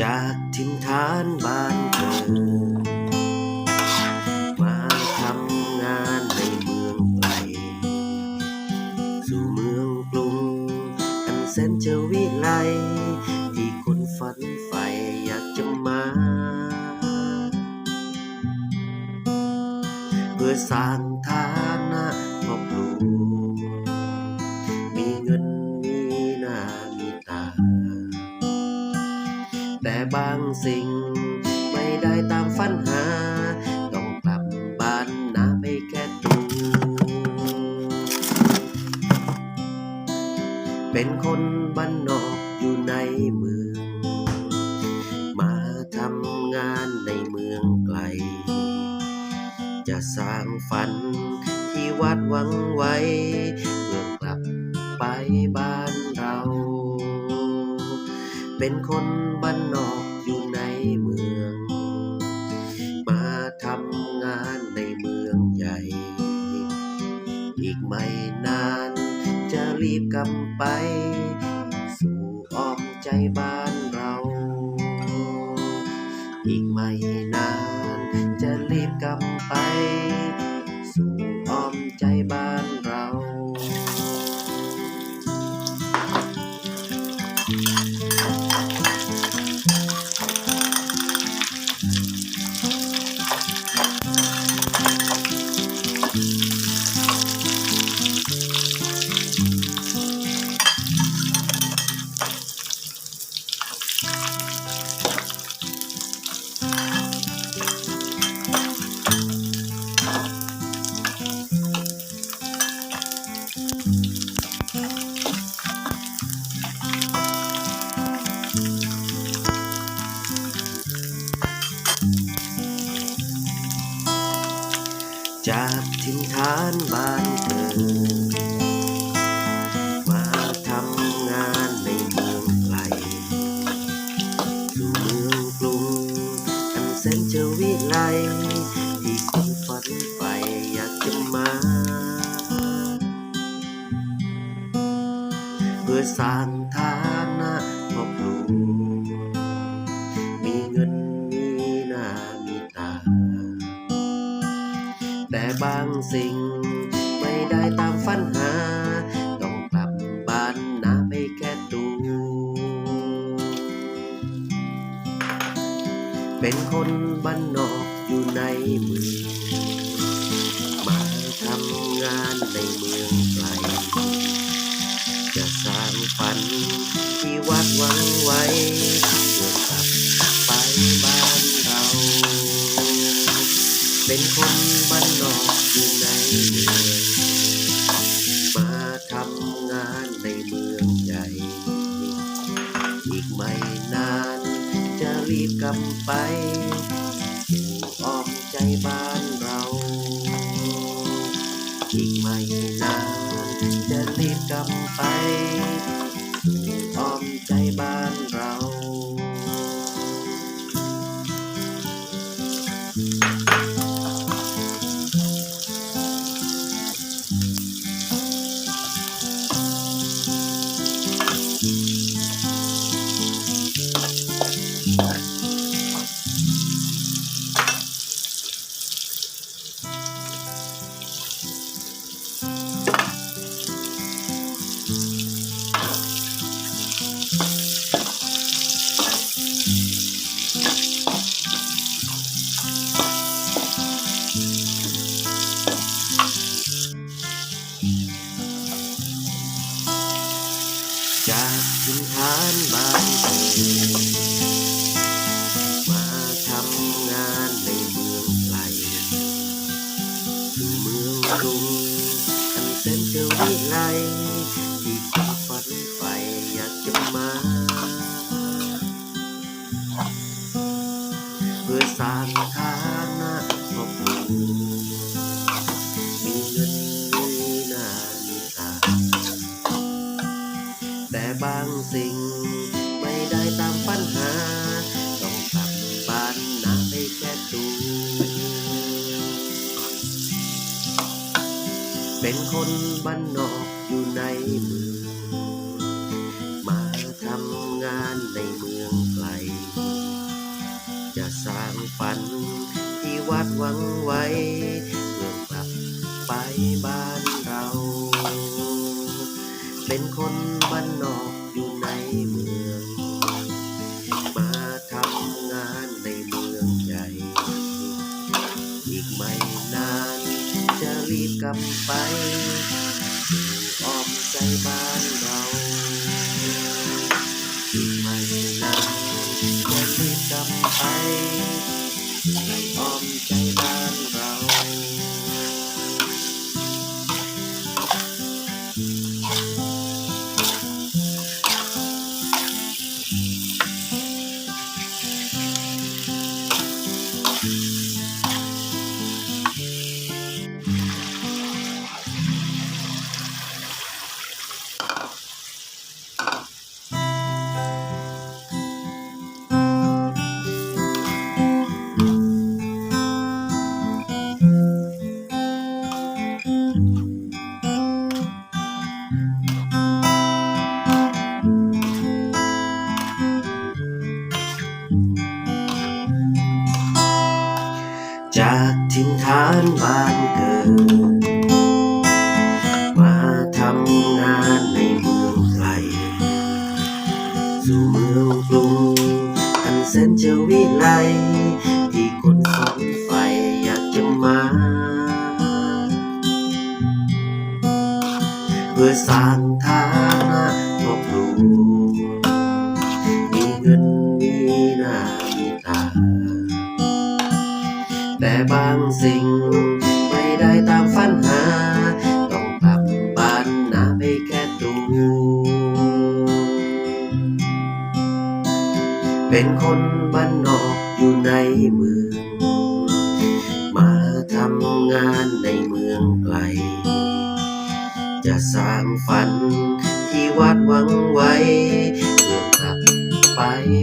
จากถิ่นฐานบ้านเกิดมาทำงานในเมืองไกลสู่เมืองกรุงอันแสนจะวิไลที่คนฝันใฝ่อยากจะมา เพื่อสร้างฐาน บางสิ่ง ไม่ได้ตามฝันหา ต้องกลับบ้านนาไปแค่ตัวเป็นคนบ้านนอกอยู่ในเมือง มาทำงานในเมืองไกล จะสร้างฝันที่วาดหวังไว้ เพื่อกลับไปบ้าน เป็นคนบ้านนอกอยู่ในเมือง มาทำงานในเมืองใหญ่ อีกไม่นานจะรีบกลับไป สู่อ้อมใจบ้านเรา อีกไม่นานจะรีบกลับไป สู่ จากถิ่นฐานบ้านเกิดมาทำงานในเมืองไกลสู่เมืองกรุงอันแสนจะวิไลที่คนฝันใฝ่อยากจะมา เพื่อสร้างฐา บางสิ่ง ไม่ได้ตามฝันหา ต้องกลับบ้านนาไปแค่ตัว เป็นคนบ้านนอกอยู่ในเมือง มาทำงานในเมืองไกล จะสร้างฝันที่วาดหวังไว้ อีกไม่นาน จะรีบกลับไปสู่อ้อมใจบ้านเรา อีกไม่นาน จะรีบกลับไป ทินฐานบ้านเกิดมาทำงานในเมืองไกลสู่เมืองกรุงอันแสนจะวิไลที่คนฝันใฝ่อยากจะมา เพื่อสร้างฐาน สิ่ง ไม่ได้ตามปัญหา ต้องกลับบ้านนาไปแค่ตัวเป็นคนบ้านนอกอยู่ในเมืองมาทำงานในเมืองไกล จะสร้างฝันที่วัดหวังไว้ นาน จะรีบกลับไป ออมใจบ้านเรา ถิ่นฐานบ้านเกิด มาทำงานในเมืองไกล สู่เมืองกรุงอันแสนจะวิไลที่คนฝันใฝ่อยากจะมา เพื่อสร้างฐานะครอบครัวมีเงินมีหน้ามีตา บางสิ่ง ไม่ได้ตามฝันหา ต้องกลับบ้านนาไปแค่ตัวเป็นคนบ้านนอกอยู่ในเมือง มาทำงานในเมืองไกล จะสร้างฝันที่วาดหวังไว้เพื่อกลับไป